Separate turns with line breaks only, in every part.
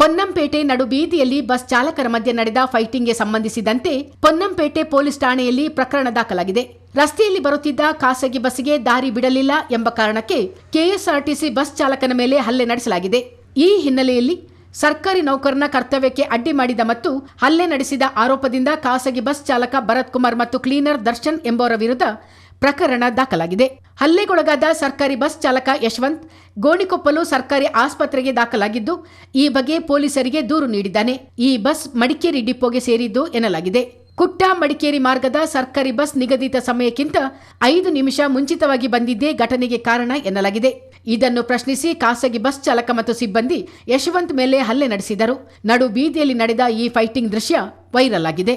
Ponnampet ನಡುಬೀದಿಯಲ್ಲಿ bus ಚಾಲಕರ ಮಧ್ಯೆ ನಡೆದ ಫೈಟಿಂಗ್ಗೆ ಸಂಬಂಧಿಸಿದಂತೆ ಪೊನ್ನಂಪೇಟೆ ಪೊಲೀಸ್ ಠಾಣೆಯಲ್ಲಿ ಪ್ರಕರಣ ದಾಖಲಾಗಿದೆ. ರಸ್ತೆಯಲ್ಲಿ ಬರುತ್ತಿದ್ದ ಖಾಸಗಿ ಬಸ್ಗೆ ದಾರಿ ಬಿಡಲಿಲ್ಲ ಎಂಬ ಕಾರಣಕ್ಕೆ ಕೆಎಸ್ಆರ್ಟಿಸಿ ಬಸ್ ಚಾಲಕನ ಮೇಲೆ ಹಲ್ಲೆ ನಡೆಸಲಾಗಿದೆ. ಈ ಹಿನ್ನೆಲೆಯಲ್ಲಿ ಸರ್ಕಾರಿ ನೌಕರನ ಕರ್ತವ್ಯಕ್ಕೆ ಅಡ್ಡಿ ಮಾಡಿದ ಮತ್ತು ಹಲ್ಲೆ ನಡೆಸಿದ ಆರೋಪದಿಂದ ಖಾಸಗಿ ಬಸ್ ಚಾಲಕ ಭರತ್ ಕುಮಾರ್ ಮತ್ತು ಕ್ಲೀನರ್ ದರ್ಶನ್ ಎಂಬುವರ ವಿರುದ್ಧ ಪ್ರಕರಣ ದಾಖಲಾಗಿದೆ. ಹಲ್ಲೆಗೊಳಗಾದ ಸರ್ಕಾರಿ ಬಸ್ ಚಾಲಕ ಯಶವಂತ್, ಗೋಣಿಕೊಪ್ಪಲು ಸರ್ಕಾರಿ ಆಸ್ಪತ್ರೆಗೆ ದಾಖಲಾಗಿದ್ದು, ಈ ಬಗ್ಗೆ ಪೊಲೀಸರಿಗೆ ದೂರು ನೀಡಿದ್ದಾನೆ. ಈ ಬಸ್ ಮಡಿಕೇರಿ ಡಿಪೋಗೆ ಸೇರಿದ್ದು ಎನ್ನಲಾಗಿದೆ. ಕುಟ್ಟ ಮಡಿಕೇರಿ ಮಾರ್ಗದ ಸರ್ಕಾರಿ ಬಸ್ ನಿಗದಿತ ಸಮಯಕ್ಕಿಂತ ಐದು ನಿಮಿಷ ಮುಂಚಿತವಾಗಿ ಬಂದಿದ್ದೇ ಘಟನೆಗೆ ಕಾರಣ ಎನ್ನಲಾಗಿದೆ. ಇದನ್ನು ಪ್ರಶ್ನಿಸಿ ಖಾಸಗಿ ಬಸ್ ಚಾಲಕ ಮತ್ತು ಸಿಬ್ಬಂದಿ ಯಶವಂತ್ ಮೇಲೆ ಹಲ್ಲೆ ನಡೆಸಿದರು. ನಡು ಬೀದಿಯಲ್ಲಿ ನಡೆದ ಈ ಫೈಟಿಂಗ್ ದೃಶ್ಯ ವೈರಲ್ ಆಗಿದೆ.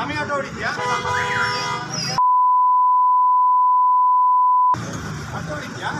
ನಮಗೆ ಆಟೋ ಹೊಡಿದ್ಯಾ ಆಟೋ ಹೊಡಿದ್ಯಾ